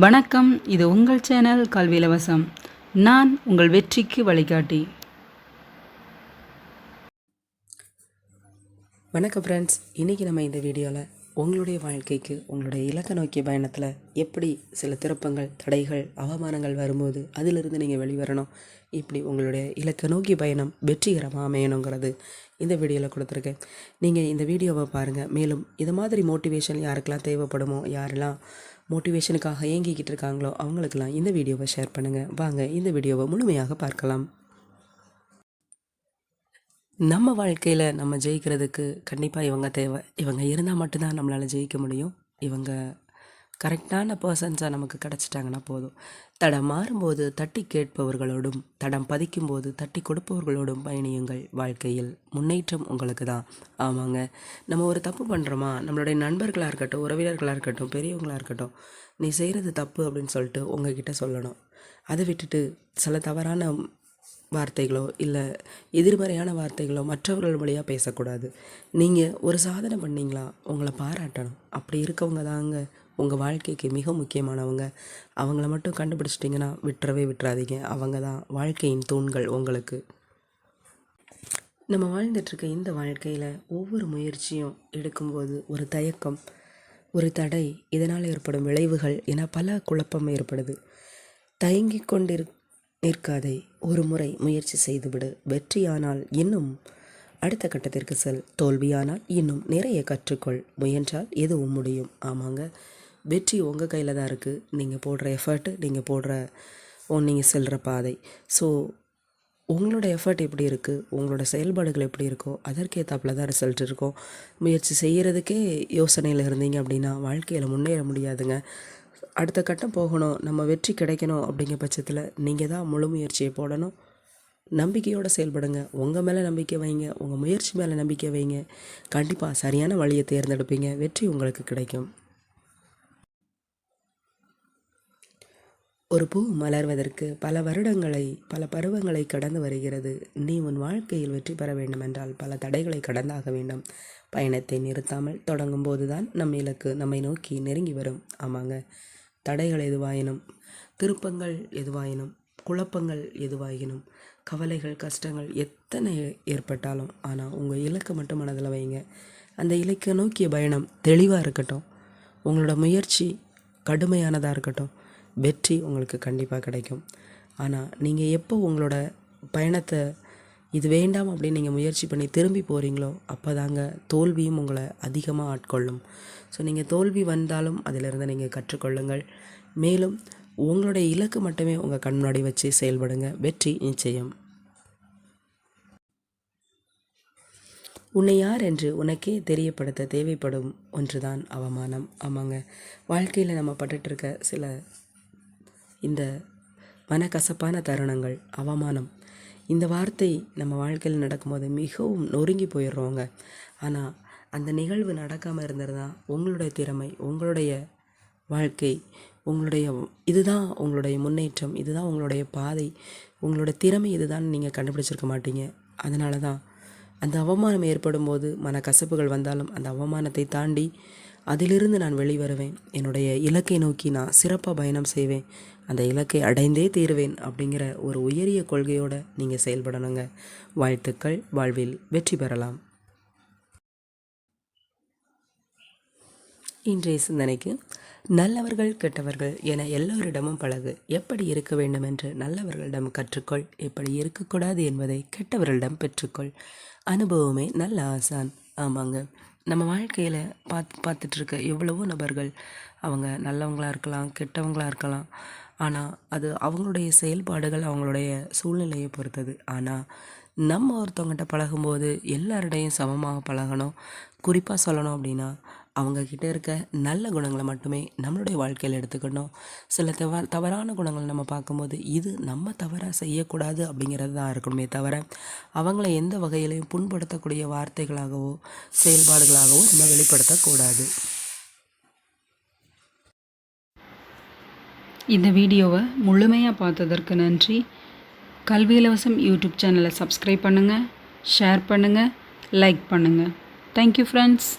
வணக்கம் இது உங்கள் சேனல் கல்வி இலவசம் நான் உங்கள் வெற்றிக்கு வழிகாட்டி. வணக்கம் ஃப்ரெண்ட்ஸ் இன்றைக்கி நம்ம இந்த வீடியோவில் உங்களுடைய வாழ்க்கைக்கு உங்களுடைய இலக்க நோக்கிய பயணத்தில் எப்படி சில திருப்பங்கள் தடைகள் அவமானங்கள் வரும்போது அதிலிருந்து நீங்கள் வெளிவரணும்? இப்படி உங்களுடைய இலக்க நோக்கி பயணம் வெற்றிகரமாக அமையணுங்கிறது இந்த வீடியோவில் கொடுத்துருக்கேன். நீங்கள் இந்த வீடியோவை பாருங்கள் மேலும் இது மாதிரி மோட்டிவேஷன் யாருக்கெல்லாம் தேவைப்படுமோ யாரெல்லாம் மோட்டிவேஷனுக்காக இயங்கிக்கிட்டு இருக்காங்களோ அவங்களுக்கெல்லாம் இந்த வீடியோவை ஷேர் பண்ணுங்கள் வாங்க இந்த வீடியோவை முழுமையாக பார்க்கலாம். நம்ம வாழ்க்கையில் நம்ம ஜெயிக்கிறதுக்கு கண்டிப்பாக இவங்க தேவை. இவங்க இருந்தால் மட்டும்தான் நம்மளால் ஜெயிக்க முடியும். இவங்க கரெக்டான பர்சன்ஸாக நமக்கு கிடச்சிட்டாங்கன்னா போதும். தடம் மாறும்போது தட்டி கேட்பவர்களோடும் தடம் பதிக்கும்போது தட்டி கொடுப்பவர்களோடும் பயணியுங்கள் வாழ்க்கையில். முன்னேற்றம் உங்களுக்கு தான் ஆமாங்க. நம்ம ஒரு தப்பு பண்ணுறோமா நம்மளுடைய நண்பர்களாக இருக்கட்டும் உறவினர்களாக இருக்கட்டும் பெரியவங்களாக இருக்கட்டும் நீ செய்கிறது தப்பு அப்படின்னு சொல்லிட்டு உங்ககிட்ட சொல்லணும். அதை விட்டுட்டு சில தவறான வார்த்தைகளோ இல்லை எதிர்மறையான வார்த்தைகளோ மற்றவர்கள் வழியாக பேசக்கூடாது. நீங்கள் ஒரு சாதனை பண்ணீங்களா? உங்களை பாராட்டணும். அப்படி இருக்கவங்க தாங்க உங்கள் வாழ்க்கைக்கு மிக முக்கியமானவங்க. அவங்கள மட்டும் கண்டுபிடிச்சிட்டிங்கன்னா விட்டுறவே விட்டுறாதீங்க. அவங்க தான் வாழ்க்கையின் தூண்கள் உங்களுக்கு. நம்ம வாழ்ந்துட்டுருக்க இந்த வாழ்க்கையில் ஒவ்வொரு முயற்சியும் எடுக்கும்போது ஒரு தயக்கம் ஒரு தடை இதனால் ஏற்படும் விளைவுகள் என பல குழப்பம் ஏற்படுது. தயங்கி கொண்டிரு நிற்காதே. ஒரு முறை முயற்சி செய்துவிடு. வெற்றியானால் இன்னும் அடுத்த கட்டத்திற்கு செல். தோல்வியானால் இன்னும் நிறைய கற்றுக்கொள். முயன்றால் எதுவும் முடியும். ஆமாங்க. வெற்றி உங்கள் கையில் தான் இருக்குது நீங்கள் போடுற எஃபர்ட்டு நீங்கள் போடுற நீங்கள் செல்கிற பாதை. ஸோ உங்களோட எஃபர்ட் எப்படி இருக்குது உங்களோட செயல்பாடுகள் எப்படி இருக்கோ அதற்கேற்றாப்புல தான் ரிசல்ட் இருக்கும். முயற்சி செய்கிறதுக்கே யோசனையில் இருந்தீங்க அப்படின்னா வாழ்க்கையில் முன்னேற முடியாதுங்க. அடுத்த கட்டம் போகணும் நம்ம வெற்றி கிடைக்கணும் அப்படிங்கிற பட்சத்தில் நீங்கள் தான் முழு முயற்சியை போடணும். நம்பிக்கையோடு செயல்படுங்க. உங்கள் மேலே நம்பிக்கை வைங்க. உங்கள் முயற்சி மேலே நம்பிக்கை வைங்க. கண்டிப்பாக சரியான வழியை தேர்ந்தெடுப்பீங்க. வெற்றி உங்களுக்கு கிடைக்கும். ஒரு பூ மலர்வதற்கு பல வருடங்களை பல பருவங்களை கடந்து வருகிறது. நீ உன் வாழ்க்கையில் வெற்றி பெற வேண்டுமென்றால் பல தடைகளை கடந்தாக வேண்டும். பயணத்தை நிறுத்தாமல் தொடங்கும் போதுதான் நம் இலக்கு நம்மை நோக்கி நெருங்கி வரும். ஆமாங்க. தடைகள் எதுவாயினும் திருப்பங்கள் எதுவாயினும் குழப்பங்கள் எதுவாயினும் கவலைகள் கஷ்டங்கள் எத்தனை ஏற்பட்டாலும் ஆனால் உங்கள் இலக்கை மட்டும் மனதில் வைங்க. அந்த இலக்கை நோக்கிய பயணம் தெளிவாக இருக்கட்டும். உங்களோட முயற்சி கடுமையானதாக இருக்கட்டும். வெற்றி உங்களுக்கு கண்டிப்பாக கிடைக்கும். ஆனால் நீங்கள் எப்போ உங்களோட பயணத்தை இது வேண்டாம் அப்படின்னு நீங்கள் முயற்சி பண்ணி திரும்பி போகிறீங்களோ அப்போ தாங்க தோல்வியும் உங்களை அதிகமாக ஆட்கொள்ளும். ஸோ நீங்கள் தோல்வி வந்தாலும் அதிலிருந்து நீங்கள் கற்றுக்கொள்ளுங்கள். மேலும் உங்களுடைய இலக்கு மட்டுமே உங்கள் கண் முன்னாடி வச்சு செயல்படுங்க. வெற்றி நிச்சயம். உன்னை யார் என்று உனக்கே தெரியப்படுத்த தேவைப்படும் ஒன்றுதான் அவமானம். ஆமாங்க. வாழ்க்கையில் நம்ம பட்டுட்ருக்க சில இந்த மனக்கசப்பான தருணங்கள் அவமானம் இந்த வார்த்தை நம்ம வாழ்க்கையில் நடக்கும்போது மிகவும் நொறுங்கி போயிடுறோங்க ஆனால் அந்த நிகழ்வு நடக்காமல் இருந்திருந்தா உங்களுடைய திறமை உங்களுடைய வாழ்க்கை உங்களுடைய இதுதான் உங்களுடைய முன்னேற்றம் இதுதான் உங்களுடைய பாதை உங்களோட திறமை இதுதான் நீங்கள் கண்டுபிடிச்சிருக்க மாட்டீங்க. அதனால தான் அந்த அவமானம் ஏற்படும் போது மனக்கசப்புகள் வந்தாலும் அந்த அவமானத்தை தாண்டி அதிலிருந்து நான் வெளிவருவேன். என்னுடைய இலக்கை நோக்கி நான் சிறப்பாக பயணம் செய்வேன். அந்த இலக்கை அடைந்தே தீருவேன் அப்படிங்கிற ஒரு உயரிய கொள்கையோடு நீங்கள் செயல்படணுங்க. வாழ்த்துக்கள். வாழ்வில் வெற்றி பெறலாம். இன்றைய சிந்தனைக்கு நல்லவர்கள் கெட்டவர்கள் என எல்லோரிடமும் பழகு எப்படி இருக்க வேண்டும் என்று நல்லவர்களிடம் கற்றுக்கொள். எப்படி இருக்கக்கூடாது என்பதை கெட்டவர்களிடம் பெற்றுக்கொள். அனுபவமே நல்ல ஆசான். ஆமாங்க. நம்ம வாழ்க்கையில் பார்த்து பார்த்துட்ருக்க எவ்வளவோ நபர்கள் அவங்க நல்லவங்களாக இருக்கலாம் கெட்டவங்களாக இருக்கலாம். ஆனால் அது அவங்களுடைய செயல்பாடுகள் அவங்களுடைய சூழ்நிலையை பொறுத்தது. ஆனால் நம்ம ஒருத்தவங்ககிட்ட பழகும்போது எல்லாருடையும் சமமாக பழகணும். குறிப்பாக சொல்லணும் அப்படின்னா அவங்கக்கிட்ட இருக்க நல்ல குணங்களை மட்டுமே நம்மளுடைய வாழ்க்கையில் எடுத்துக்கணும். சில தவ தவறான குணங்களை நம்ம பார்க்கும்போது இது நம்ம தவறாக செய்யக்கூடாது அப்படிங்கிறது தான் இருக்கணுமே தவிர அவங்கள எந்த வகையிலையும் புண்படுத்தக்கூடிய வார்த்தைகளாகவோ செயல்பாடுகளாகவோ நம்ம வெளிப்படுத்தக்கூடாது. இந்த வீடியோவை முழுமையாக பார்த்ததற்கு நன்றி. கல்வி இலவசம் யூடியூப் சேனலை சப்ஸ்கிரைப் பண்ணுங்கள் ஷேர் பண்ணுங்கள் லைக் பண்ணுங்கள் தேங்க்யூ ஃப்ரெண்ட்ஸ்